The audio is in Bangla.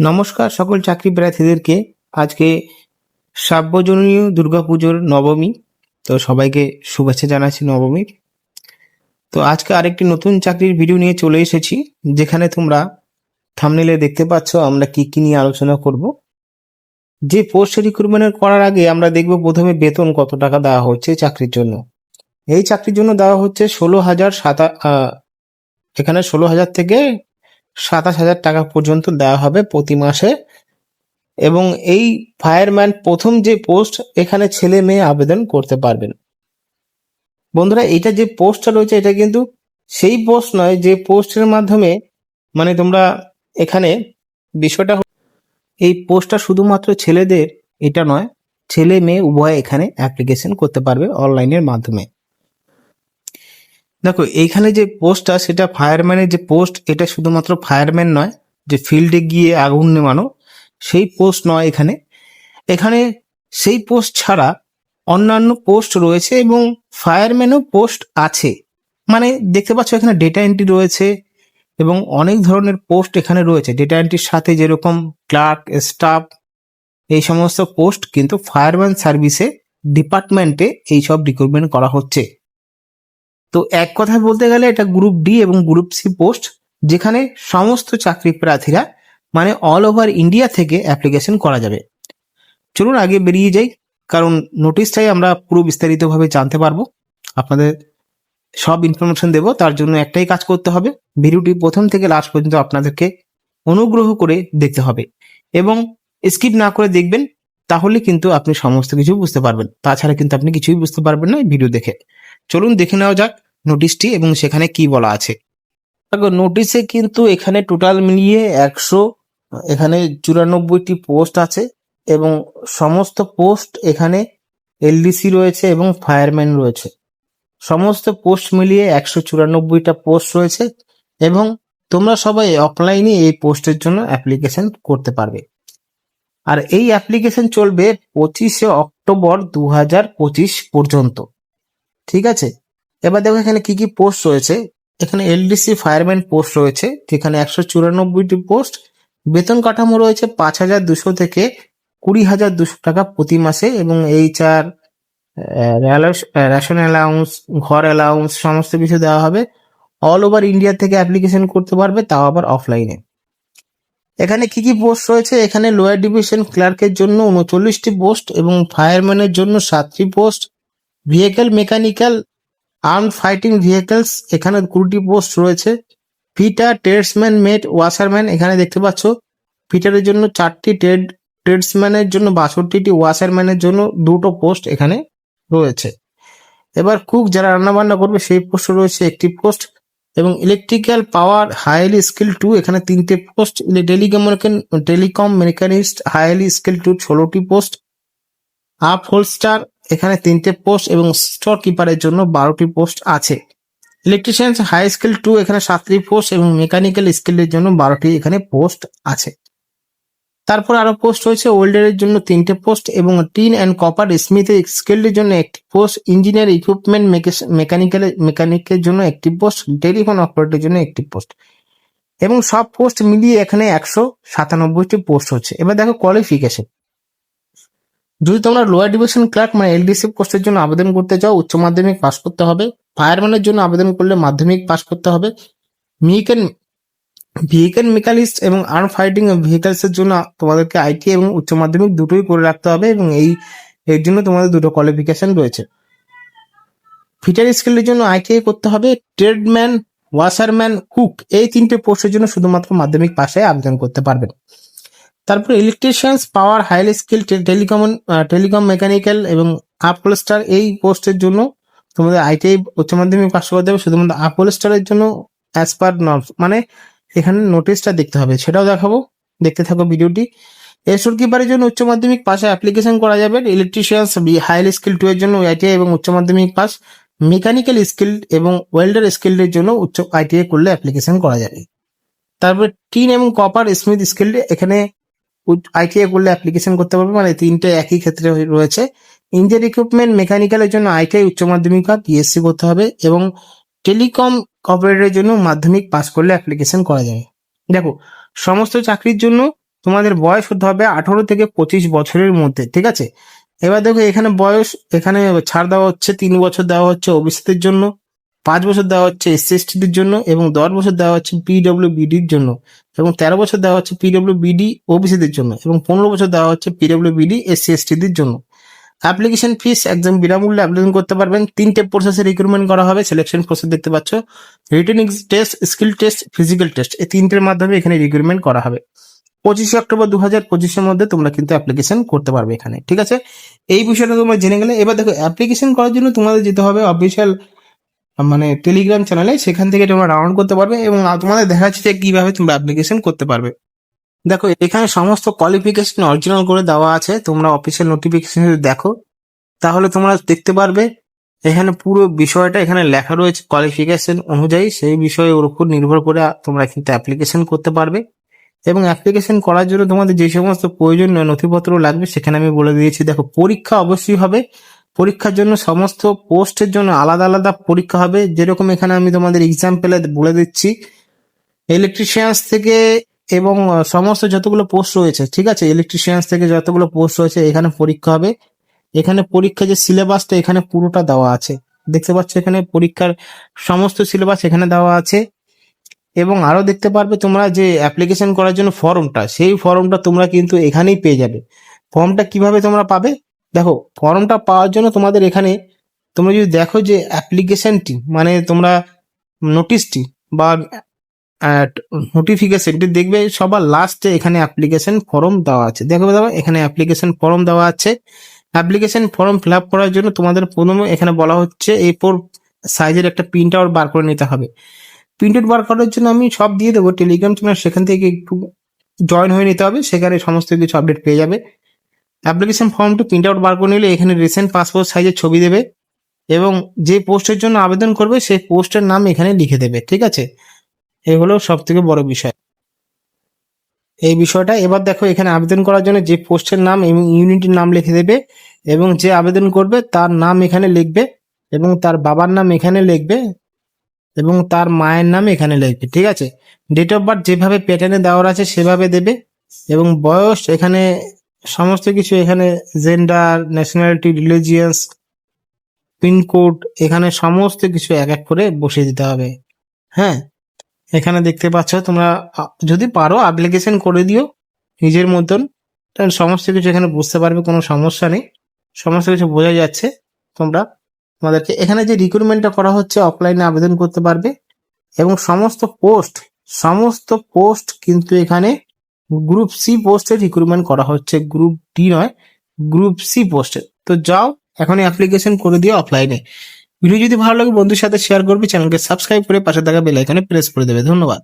নমস্কার সকল চাকরি প্রার্থীদেরকে। আজকে সার্বজনীয় দুর্গাপুজোর নবমী। তো সবাইকে শুভেচ্ছা জানাচ্ছি নবমীর। তো আজকে আরেকটি নতুন চাকরির ভিডিও নিয়ে চলে এসেছি, যেখানে তোমরা থামনেলে দেখতে পাচ্ছ আমরা কি কি নিয়ে আলোচনা করব। যে পোস্ট রিক্রুটমেন্ট করার আগে আমরা দেখব প্রথমে বেতন কত টাকা দেওয়া হচ্ছে চাকরির জন্য। এই চাকরির জন্য দেওয়া হচ্ছে ষোলো হাজার সাতা এখানে ষোলো হাজার থেকে সাতাশ হাজার টাকা পর্যন্ত দেওয়া হবে প্রতি মাসে। এবং এই ফায়ারম্যান প্রথম যে পোস্ট এখানে ছেলে মেয়ে আবেদন করতে পারবেন। বন্ধুরা এটা যে পোস্টটা রয়েছে, এটা কিন্তু সেই পোস্ট নয়, যে পোস্টের মাধ্যমে মানে তোমরা এখানে বিষয়টা এই পোস্টটা শুধুমাত্র ছেলেদের এটা নয়, ছেলে মেয়ে উভয় এখানে অ্যাপ্লিকেশন করতে পারবে অনলাইনের মাধ্যমে। দেখো, এইখানে যে পোস্টটা সেটা ফায়ারম্যানের যে পোস্ট এটা শুধুমাত্র ফায়ারম্যান নয়, যে ফিল্ডে গিয়ে আগুন নেমানো, সেই পোস্ট নয় এখানে। এখানে সেই পোস্ট ছাড়া অন্যান্য পোস্ট রয়েছে এবং ফায়ারম্যানও পোস্ট আছে। মানে দেখতে পাচ্ছ, এখানে ডেটা এন্ট্রি রয়েছে এবং অনেক ধরনের পোস্ট এখানে রয়েছে। ডেটা এন্ট্রির সাথে যেরকম ক্লার্ক স্টাফ এই সমস্ত পোস্ট কিন্তু ফায়ারম্যান সার্ভিসে ডিপার্টমেন্টে এইসব রিক্রুটমেন্ট করা হচ্ছে। তো এক কথায় বলতে গেলে এটা গ্রুপ ডি এবং গ্রুপ সি পোস্ট যেখানে সমস্ত চাকরি প্রার্থীরা মানে অল ওভার ইন্ডিয়া থেকে অ্যাপ্লিকেশন করা যাবে। চলুন আগে বেরিয়ে যাই, কারণ নোটিশটাই আমরা পুরো বিস্তারিতভাবে জানতে পারব। আপনাদের সব ইনফরমেশন দেব, তার জন্য একটাই কাজ করতে হবে। ভিডিওটি প্রথম থেকে লাস্ট পর্যন্ত আপনাদেরকে অনুগ্রহ করে দেখতে হবে। এবং স্কিপ না করে দেখবেন, তাহলে কিন্তু আপনি সমস্ত কিছু বুঝতে পারবেন। তাছাড়া কিন্তু আপনি কিছুই বুঝতে পারবেন না ভিডিও দেখে। চলুন দেখে নেওয়া যাক নোটিশটি এবং সেখানে কি বলা আছে। দেখো নোটিশে কিন্তু এখানে টোটাল মিলিয়ে একশো, এখানে চুরানব্বইটি পোস্ট আছে এবং সমস্ত পোস্ট এখানে এলডিসি রয়েছে এবং ফায়ারম্যান রয়েছে। সমস্ত পোস্ট মিলিয়ে একশো চুরানব্বইটা পোস্ট রয়েছে এবং তোমরা সবাই অফলাইনে এই পোস্টের জন্য অ্যাপ্লিকেশন করতে পারবে। আর এই অ্যাপ্লিকেশন চলবে পঁচিশে অক্টোবর দু হাজার পঁচিশ পর্যন্ত। ঠিক আছে? এবার দেখো এখানে কি কি পোস্ট রয়েছে। এখানে এলডিসি ফায়ারম্যান পোস্ট রয়েছে, যেখানে একশো চুরানব্বইটি পোস্ট বেতন কাঠামো রয়েছে পাঁচ হাজার দুশো থেকে কুড়ি হাজার দুশো টাকা প্রতি মাসে এবং এইচআর রেশন অ্যালাউন্স ঘর অ্যালাউন্স সমস্ত কিছু দেওয়া হবে। অল ওভার ইন্ডিয়া থেকে অ্যাপ্লিকেশন করতে পারবে, তাও আবার অফলাইনে এখানে কি কি পোস্ট রয়েছে? এখানে লোয়ার ডিভিশন ক্লার্কের জন্য উনচল্লিশটি পোস্ট এবং ফায়ারম্যানের জন্য সাতটি post vehicle mechanical arm fighting vehicles এখানে কুড়িটি পোস্ট রয়েছে। ফিটার ট্রেডসম্যান মেট ওয়াশারম্যান এখানে দেখতে পাচ্ছ। ফিটারের জন্য চারটি ট্রেড ট্রেডসম্যানের জন্য বাষট্টিটি ওয়াশারম্যানের জন্য দুটো পোস্ট এখানে রয়েছে। এবার কুক যারা রান্নাবান্না করবে, সেই পোস্ট রয়েছে একটি পোস্ট এবং electrical power highly skill two এখানে তিনটে post telecom telecom machinist highly skill two ষোলোটি পোস্ট আপ হোলস্টার, এখানে তিনটে পোস্ট এবং স্টোর কিপারের জন্য বারোটি পোস্ট আছে। ইলেকট্রিশিয়ান হাই স্কিল টু এখানে সাতটি পোস্ট এবং মেকানিক্যাল স্কিলের জন্য বারোটি এখানে পোস্ট আছে। তারপর আরও পোস্ট হয়েছে ওয়েল্ডারের জন্য তিনটে পোস্ট এবং টিন অ্যান্ড কপার স্মিথের স্কিলের জন্য একটি পোস্ট ইঞ্জিনিয়ার ইকুইপমেন্ট মেকানিক্যাল মেকানিকের জন্য একটি পোস্ট টেলিফোন অপারেটরের জন্য একটি পোস্ট। এবং সব পোস্ট মিলিয়ে এখানে একশো সাতানব্বইটি পোস্ট হচ্ছে। এবার দেখো কোয়ালিফিকেশন যদি তোমরা লোয়ার ডিভিশন ক্লার্ক মানে এলডিসি কোর্সের জন্য আবেদন করতে চাও, উচ্চ মাধ্যমিক পাস করতে হবে। ফায়ারম্যানের জন্য আবেদন করলে মাধ্যমিক পাস করতে হবে। ভেহিকেল ভেহিকেল মেকানিস্ট এবং আর্ম ফাইটিং ভেহিকেলস এর জন্য তোমাদেরকে আইটি এবং উচ্চ মাধ্যমিক দুটোই করে রাখতে হবে এবং এই, এর জন্য তোমাদের দুটো কোয়ালিফিকেশন রয়েছে। ফিটার স্কিলের জন্য আইটিআই করতে হবে। ট্রেডম্যান ওয়াশারম্যান কুক এই তিনটে পোস্টের জন্য শুধুমাত্র মাধ্যমিক পাশে আবেদন করতে পারবেন। তারপরে electricians power highly skill telecom telecom mechanical এবং আপোলস্টার এই পোস্টের জন্য তোমাদের আইটিআই উচ্চ মাধ্যমিক পাস করতে হবে। শুধুমাত্র আপোলস্টারের জন্য অ্যাজ পার নর্মস মানে এখানে নোটিশটা দেখতে হবে। সেটাও দেখাবো। দেখতে থাকো ভিডিওটি। এসোর কিপারের জন্য উচ্চ মাধ্যমিক পাশে অ্যাপ্লিকেশন করা যাবে। ইলেকট্রিশিয়ানস হাইলি স্কিল টু এর জন্য আইটিআই এবং উচ্চ মাধ্যমিক পাস মেকানিক্যাল স্কিল এবং ওয়েল্ডার স্কিলের জন্য উচ্চ আইটিআই করলে অ্যাপ্লিকেশন করা যাবে। তারপরে টিন এবং কপার স্মিথ স্কিল এখানে আইটিআই করলে অ্যাপ্লিকেশন করতে পারবে মানে তিনটে একই ক্ষেত্রে রয়েছে। ইঞ্জিনিয়ার ইকুইপমেন্ট মেকানিক্যালের জন্য আইটিআই উচ্চ মাধ্যমিক বা পিএসসি করতে হবে এবং টেলিকম অপারেটরের জন্য মাধ্যমিক পাস করলে অ্যাপ্লিকেশন করা যাবে। দেখো, সমস্ত চাকরির জন্য তোমাদের বয়স হতে হবে আঠারো থেকে পঁচিশ বছরের মধ্যে, ঠিক আছে? এবার দেখো এখানে বয়স, এখানে ছাড় দেওয়া হচ্ছে, তিন বছর দেওয়া হচ্ছে ওবিসিদের জন্য। পাঁচ বছর দেওয়া হচ্ছে এসসি এসটিদের জন্য এবং দশ বছর দেওয়া হচ্ছে পিডব্লিউ বিডির জন্য এবং তেরো বছর দেওয়া হচ্ছে পিডব্লিউ বিডি ওবিসিদের জন্য এবং পনেরো বছর দেওয়া হচ্ছে পিডব্লিউ বিডি এসসি এসটিদের জন্য। অ্যাপ্লিকেশন ফিস একদম বিনামূল্যে আবেদন করতে পারবেন। তিনটে প্রসেসে রিক্রুটমেন্ট করা হবে। সিলেকশন প্রসেস দেখতে পাচ্ছ। Written test skill test physical test এই তিনটের মাধ্যমে এখানে রিক্রুটমেন্ট করা হবে। পঁচিশে অক্টোবর দু হাজার পঁচিশের মধ্যে তোমরা কিন্তু অ্যাপ্লিকেশন করতে পারবে এখানে। ঠিক আছে? এই বিষয়টা তোমরা জেনে গেলে এবার দেখো অ্যাপ্লিকেশন করার জন্য তোমাদের যেতে হবে অফিসিয়াল মানে টেলিগ্রাম চ্যানেলে সেখান থেকে তোমরা ডাউনলোড করতে পারবে এবং তোমাদের দেখাচ্ছে যে কীভাবে তোমরা অ্যাপ্লিকেশন করতে পারবে। দেখো, এখানে সমস্ত কোয়ালিফিকেশন অরিজিনাল করে দেওয়া আছে। তোমরা অফিসিয়াল নোটিফিকেশন দেখো, তাহলে তোমরা দেখতে পারবে এখানে পুরো বিষয়টা এখানে লেখা রয়েছে কোয়ালিফিকেশন অনুযায়ী। সেই বিষয়ে ওর উপর নির্ভর করে তোমরা কিন্তু অ্যাপ্লিকেশন করতে পারবে। এবং অ্যাপ্লিকেশন করার জন্য তোমাদের যে সমস্ত প্রয়োজনীয় নথিপত্র লাগবে, সেখানে আমি বলে দিয়েছি, দেখো, পরীক্ষা অবশ্যই হবে। পরীক্ষার জন্য সমস্ত পোস্টের জন্য আলাদা আলাদা পরীক্ষা হবে। যেরকম এখানে আমি তোমাদের এক্সাম্পলে বলে দিচ্ছি। ইলেকট্রিশিয়ানস থেকে এবং সমস্ত যতগুলো পোস্ট রয়েছে, ঠিক আছে? ইলেকট্রিশিয়ানস থেকে যতগুলো পোস্ট রয়েছে, এখানে পরীক্ষা হবে। এখানে পরীক্ষা যে সিলেবাসটা এখানে পুরোটা দেওয়া আছে। দেখতে পাচ্ছ এখানে পরীক্ষার সমস্ত সিলেবাস এখানে দেওয়া আছে। এবং আরও দেখতে পারবে তোমরা যে অ্যাপ্লিকেশন করার জন্য ফর্মটা সেই ফর্মটা তোমরা কিন্তু এখানেই পেয়ে যাবে। ফর্মটা কীভাবে তোমরা পাবে? দেখো ফর্মটা পাওয়ার জন্য তোমাদের এখানে তোমরা যদি দেখো যে অ্যাপ্লিকেশনটি মানে তোমরা নোটিশটি বা নোটিফিকেশনটি দেখবে, সবার লাস্টে এখানে অ্যাপ্লিকেশন ফর্ম দেওয়া আছে। দেখো দাদা এখানে অ্যাপ্লিকেশন ফর্ম দেওয়া আছে। অ্যাপ্লিকেশন ফর্ম ফিল আপ করার জন্য তোমাদের প্রথমে এখানে বলা হচ্ছে এই ফোর সাইজের একটা প্রিন্ট আউট বার করে নিতে হবে। প্রিন্ট আউট বার করার জন্য আমি সব দিয়ে দেবো। টেলিগ্রাম চ্যানেল সেখান থেকে একটু জয়েন হয়ে নিতে হবে, সেখানে সমস্ত কিছু আপডেট পেয়ে যাবে। অ্যাপ্লিকেশন ফর্মটি প্রিন্ট আউট বার করে নিলে এখানে রিসেন্ট পাসপোর্ট সাইজের ছবি দেবে এবং যে পোস্টের জন্য আবেদন করবে সেই পোস্টের নাম এখানে লিখে দেবে, ঠিক আছে? এই হলো সব থেকে বড় বিষয়। এই বিষয়টা, এবার দেখো এখানে আবেদন করার জন্য যে পোস্টের নাম এবং ইউনিটের নাম লিখে দেবে এবং যে আবেদন করবে তার নাম এখানে লিখবে এবং তার বাবার নাম এখানে লিখবে এবং তার মায়ের নাম এখানে লিখবে, ঠিক আছে? ডেট অফ বার্থ যেভাবে প্যাটার্নে দেওয়ার আছে সেভাবে দেবে এবং বয়স এখানে সমস্ত কিছু এখানে জেন্ডার ন্যাশনালিটি রিলিজিয়ান্স পিনকোড এখানে সমস্ত কিছু এক এক করে বসিয়ে দিতে হবে। হ্যাঁ? এখানে দেখতে পাচ্ছ তোমরা যদি পারো অ্যাপ্লিকেশন করে দিও নিজের মতন তাহলে সমস্ত কিছু এখানে বুঝতে পারবে, কোনো সমস্যা নেই। সমস্ত কিছু বোঝা যাচ্ছে তোমরা। তোমাদেরকে এখানে যে রিক্রুটমেন্টটা করা হচ্ছে অফলাইনে আবেদন করতে পারবে। এবং সমস্ত পোস্ট সমস্ত পোস্ট কিন্তু এখানে গ্রুপ সি পোস্টে রিক্রুটমেন্ট করা হচ্ছে গ্রুপ ডি নয় গ্রুপ সি পোস্টে তো যাও, এখনই অ্যাপ্লিকেশন করে দিও অফলাইনে ভিডিও যদি ভালো লাগে, বন্ধুর সাথে শেয়ার করবে চ্যানেলকে সাবস্ক্রাইব করে পাশে থাকা বেল আইকনে প্রেস করে দেবে। ধন্যবাদ।